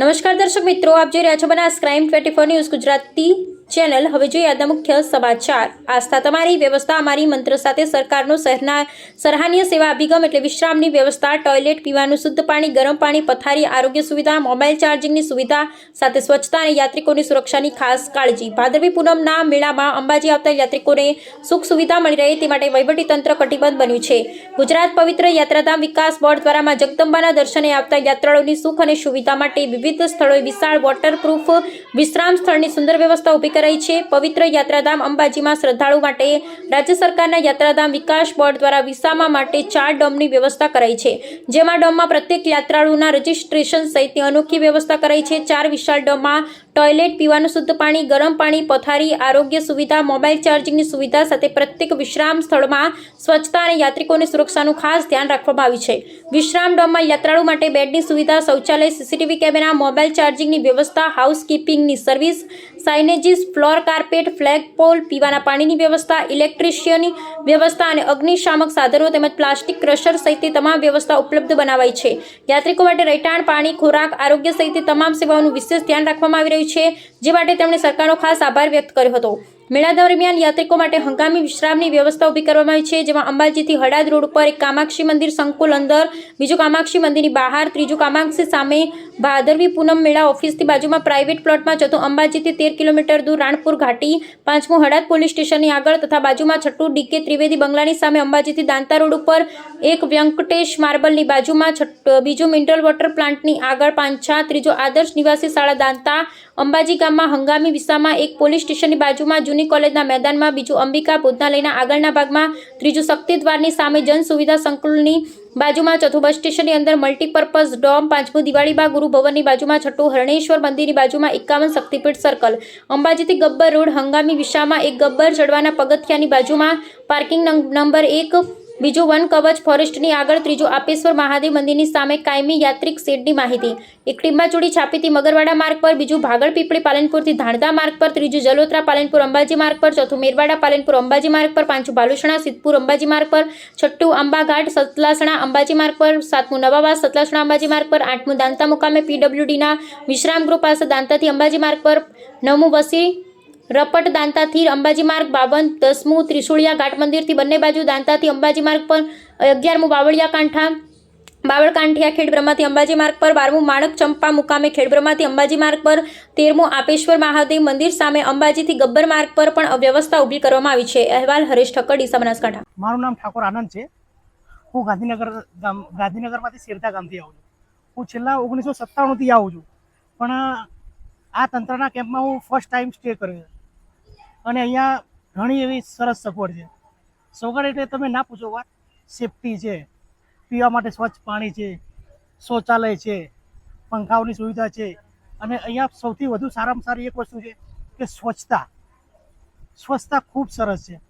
નમસ્કાર દર્શક મિત્રો આપ જોઈ રહ્યા છો Banas crime twenty four news Gujarati. Channel હવે જોઈએ આજના મુખ્ય સમાચાર. આસ્થા, તમારી વ્યવસ્થા, અમારી મંત્ર સાથે સરકારનો સહના સરાહનીય સેવા અભિગમ એટલે વિશ્રામની વ્યવસ્થા, ટોયલેટ પીવાનું શુદ્ધ પાણી, ગરમ પાણી, પથારી, આરોગ્ય સુવિધા, મોબાઈલ ચાર્જિંગની સુવિધા, સાથે સ્વચ્છતા અને યાત્રિકોની સુરક્ષાની ખાસ કાળજી. ભાદરવી પૂનમના મેળામાં અંબાજી આવતા યાત્રિકોને સુખ સુવિધા મળી રહે તે માટે વહીવટી તંત્ર કટિબદ્ધ બન્યું છે. ગુજરાત પવિત્ર યાત્રાધામ વિકાસ બોર્ડ દ્વારા માં જગદંબાના દર્શને આવતા યાત્રાળુઓની સુખ અને સુવિધા માટે વિવિધ સ્થળોએ વિશાળ વોટરપ્રૂફ વિશ્રામ સ્થળની સુંદર વ્યવસ્થા ઊભી કરાઈ છે. પવિત્ર યાત્રાધામ અંબાજીમાં શ્રદ્ધાળુ માટે રાજ્ય સરકારના યાત્રાધામ વિકાસ બોર્ડ દ્વારા વિસામા માટે ચાર ડોમની વ્યવસ્થા કરાઈ છે. જેમાં ડોમમાં પ્રત્યેક યાત્રાળુના રજીસ્ટ્રેશન સહિતની અનોખી વ્યવસ્થા કરાઈ છે. ચાર વિશાળ ડોમમાં ટોયલેટ પીવાનું શુદ્ધ પાણી, ગરમ પાણી, પથારી, આરોગ્ય સુવિધા, મોબાઈલ ચાર્જિંગની સુવિધા સાથે પ્રત્યેક વિશ્રામ સ્થળમાં સ્વચ્છતા અને યાત્રિકોની સુરક્ષાનું ખાસ ધ્યાન રાખવામાં આવ્યું છે. વિશ્રામ ડોમમાં યાત્રાળુ માટે બેડની સુવિધા, શૌચાલય, સીસીટીવી કેમેરા, મોબાઈલ ચાર્જિંગની વ્યવસ્થા, હાઉસકીપિંગની service, signages, floor carpet, flag pole, પીવાના પાણીની વ્યવસ્થા, ઇલેક્ટ્રિશિયનની વ્યવસ્થા અને અગ્નિશામક સાધનો તેમજ પ્લાસ્ટિક ક્રશર સહિતની તમામ વ્યવસ્થા ઉપલબ્ધ બનાવાઈ છે. યાત્રિકો માટે રહેઠાણ પાણી, ખોરાક, આરોગ્ય સહિતની તમામ સેવાઓનું વિશેષ ધ્યાન રાખવામાં આવી રહ્યું છે. જે માટે તેમણે સરકારનો ખાસ આભાર વ્યક્ત કર્યો હતો. મેળા દરમિયાન યાત્રિકો માટે હંગામી વિશ્રામની વ્યવસ્થા ઊભી કરવામાં આવી છે, જેમાં અંબાજીથી હડાદ રોડ ઉપર એક કામાક્ષી મંદિર સંકુલ અંદર, બીજું કામાક્ષી મંદિરની બહાર, ત્રીજું કામાક્ષી સામે ભાદરવી પૂનમ મેળા ઓફિસથી બાજુમાં પ્રાઇવેટ પ્લોટમાં જતો અંબાજીથી તેર કિલોમીટર દૂર રાણપુર ઘાટી, પાંચમું હડાદ પોલીસ સ્ટેશનની આગળ તથા બાજુમાં છઠ્ઠું ડીકે ત્રિવેદી બંગલાની સામે અંબાજીથી દાંતા રોડ ઉપર એક વ્યંકટેશ માર્બલની બાજુમાં છઠ્ઠ, બીજું મિનરલ વોટર પ્લાન્ટની આગળ પાંચા, ત્રીજો આદર્શ નિવાસી શાળા દાંતા, અંબાજી ગામમાં હંગામી વિસ્તારમાં એક પોલીસ સ્ટેશનની બાજુમાં જૂની કોલેજના મેદાનમાં બીજું અંબિકા ભોજનાલયના આગળના ભાગમાં ત્રીજું શક્તિદ્વારની સામે જન સુવિધા સંકુલની બાજુમાં ચોથું બસ સ્ટેશનની અંદર મલ્ટીપર્પઝ ડોમ, પાંચમું દિવાળીબા ગુરુ ભવનની બાજુમાં છઠ્ઠું હરણેશ્વર મંદિરની બાજુમાં એકાવન શક્તિપીઠ સર્કલ. અંબાજીથી ગબ્બર રોડ, હંગામી વિશામાં એક ગબ્બર ચડવાના પગથિયાની બાજુમાં પાર્કિંગ નંબર એક બીજું વન કવચ ફોરેસ્ટની આગળ ત્રીજું આપેશ્વર મહાદેવ મંદિરની સામે કાયમી યાત્રિક શેડની માહિતી. એક ટીમ્બાચોડી છાપીથી મગરવાડા માર્ગ પર, બીજું ભાગળ પીપળી પાલનપુરથી ધાણદા માર્ગ પર, ત્રીજું જલોત્રા પાલનપુર અંબાજી માર્ગ પર, ચોથું મેરવાડા પાલનપુર અંબાજી માર્ગ પર, પાંચું ભાલુસણા સિદ્ધપુર અંબાજી માર્ગ પર, છઠ્ઠું અંબાઘાટ સતલાસણા અંબાજી માર્ગ પર, સાતમું નવાવાસ સતલાસણા અંબાજી માર્ગ પર, આઠમું દાંતા મુકામે પીડબ્લ્યુડીના વિશ્રામ ગૃહ પાસે દાંતાથી અંબાજી માર્ગ પર, નવમું વસી રપટ દાંતાથી અંબાજી માર્ગ બાવન, દસમું ત્રિશુળિયા ઘાટ મંદિરથી બંને બાજુ દાંતાથી અંબાજી માર્ગ પર અગિયારમું બાવળિયા કાંઠા બાવળકાંઠિયા ખેડબ્રહ્માથી અંબાજી માર્ગ પર બારમું માણક ચંપા મુકામે ખેડબ્રહ્માથી અંબાજી માર્ગ પર તેરમું આપેશ્વર મહાદેવ મંદિર સામે અંબાજીથી ગબ્બર માર્ગ પર પણ વ્યવસ્થા ઊભી કરવામાં આવી છે. અહેવાલ હરેશ ઠક્કર, ડીસા બનાસકાંઠા. મારું નામ ઠાકોર આનંદ છે. હું ગાંધીનગર ગામ, ગાંધીનગરમાંથી શેરતા ગામથી આવું છું. હું છેલ્લા ઓગણીસો સત્તાણુંથી આવું છું. પણ આ તંત્રના કેમ્પમાં હું ફર્સ્ટ ટાઈમ સ્ટે કર્યો અને અહીંયા ઘણી એવી સરસ સગવડ છે. સગવડ એટલે તમે ના પૂછો વાત. સેફટી છે. પીવા માટે સ્વચ્છ પાણી છે. શૌચાલય છે. પંખાઓની સુવિધા છે. અને અહીંયા સૌથી વધુ સારામાં સારી એક વસ્તુ છે કે સ્વચ્છતા. સ્વચ્છતા ખૂબ સરસ છે.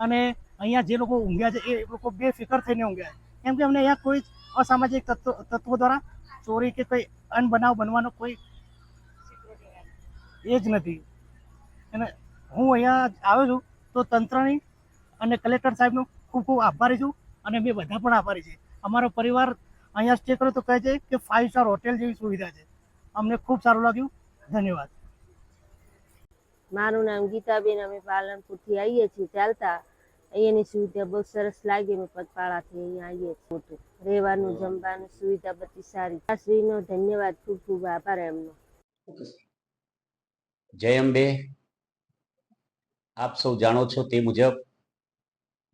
અને અહીંયા જે લોકો ઊંઘ્યા છે, એ લોકો બેફિકર થઈને ઊંઘ્યા છે. કેમ કે અમને અહીંયા કોઈ અસામાજિક તત્વો તત્વો દ્વારા ચોરી કે કોઈ અનબનાવ બનવાનો કોઈ એ જ નથી. અને હું અહીંયા આવ્યો છું તો તંત્રની અને કલેક્ટર સાહેબનો ખૂબ ખૂબ આભારી છું અને મેં બધા પણ આભારી છે. અમારો પરિવાર અહીંયા સ્ટે કર્યો તો કહે છે કે ફાઇવ સ્ટાર હોટેલ જેવી સુવિધા છે. અમને ખૂબ સારું લાગ્યું. ધન્યવાદ. મારું નામ ગીતાબેન અમે પાલનપુરથી આવીએ છીએ ચાલતા. અહીંયાની સુવિધા બહુ સરસ લાગી અમે પગપાળાથી અહીંયા આવીએ છીએ. મોટું રહેવાનું જમવાનું સુવિધા બધી સારી. આ શ્રીનો ધન્યવાદ ખૂબ ખૂબ આભાર એમનો. જય અંબે. આપ સૌ જાણો છો તે મુજબ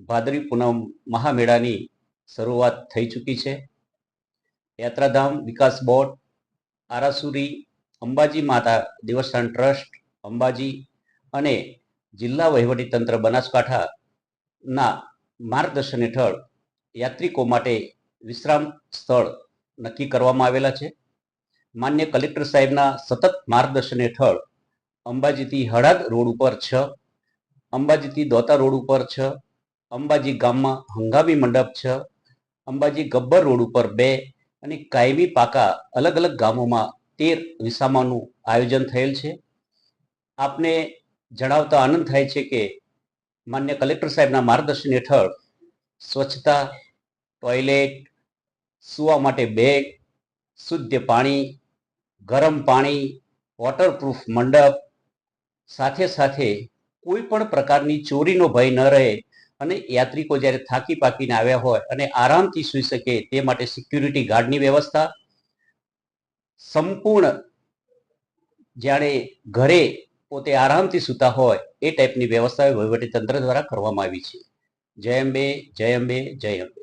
ભાદરી પૂનમ મહામેળાની શરૂઆત થઈ ચૂકી છે. યાત્રાધામ વિકાસ બોર્ડ, આરાસુરી, અંબાજી માતા દેવસ્થાન ટ્રસ્ટ, અંબાજી અને જિલ્લા વહીવટી તંત્ર બનાસકાંઠાના માર્ગદર્શન હેઠળ યાત્રિકો માટે વિશ્રામ સ્થળ નક્કી કરવામાં આવેલા છે. માન્ય કલેક્ટર સાહેબના સતત માર્ગદર્શન હેઠળ અંબાજીથી હળાદ રોડ ઉપર છ અંબાજીથી દોતા રોડ ઉપર છ, અંબાજી ગામમાં હંગામી મંડપ છ, અંબાજી ગબ્બર રોડ ઉપર બે અને કાયમી પાકા અલગ અલગ ગામોમાં તેર વિસામાનું આયોજન થયેલ છે. આપને જણાવતા આનંદ થાય છે કે માન્ય કલેક્ટર સાહેબના માર્ગદર્શન હેઠળ સ્વચ્છતા, ટોયલેટ, સૂવા માટે બેગ, શુદ્ધ પાણી, ગરમ પાણી વોટરપ્રૂફ મંડપ સાથે સાથે કોઈ પણ પ્રકારની ચોરીનો ભય ન રહે અને યાત્રિકો જ્યારે થાકી પાકીને આવ્યા હોય અને આરામથી સૂઈ શકે તે માટે સિક્યુરિટી ગાર્ડની વ્યવસ્થા, સંપૂર્ણ જાણે ઘરે પોતે આરામથી સૂતા હોય એ ટાઈપની વ્યવસ્થા વહીવટી તંત્ર દ્વારા કરવામાં આવી છે. જય અંબે જય અંબે જય અંબે.